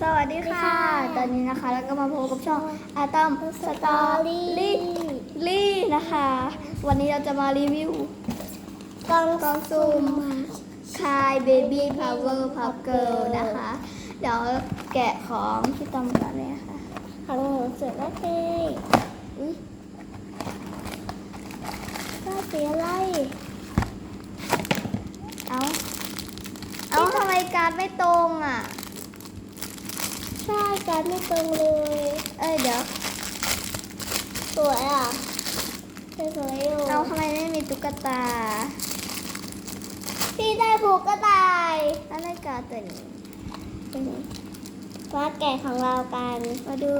สวัสดีค่ะ ตอนนี้นะคะแล้วก็มาพบกับช่องอาตอมสตอรี่ลี่นะคะ วันนี้เราจะมารีวิวกล่องกล่องซุ่มคายเบบี้พาวเวอร์พับเกิลนะคะ เดี๋ยวแกะของพี่ตอมก่อนเลยนะคะของหนูเสร็จแล้วเลยอุ้ยก็สีอะไร เอาเอาทำไมการ์ดไม่ตรงอะใช่ การดไม่ตรงเลย เอ้ยเดี๋ยว สวยอะสวยๆอยู่เอาทำไมไม่มีตุ๊กตา พี่ได้ผูกกระต่ายอะไรการ์ดตัวนี้มาแกะของเรากัน มาดู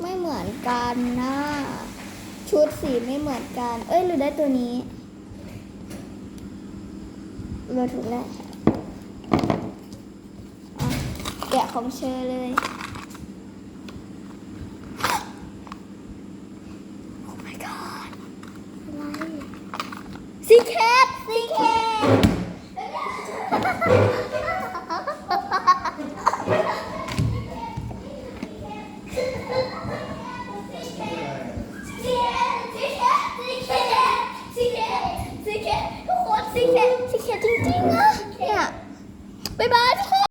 ไม่เหมือนกันนะชุดสีไม่เหมือนกัน เอ้ยหรือได้ตัวนี้เราถูกแล้ว แะของเชอเลย โอ้ my god อะไรซีเคปซีเคปซีเคปซีเคปซีเคปซีเคปทุกคนซีเคป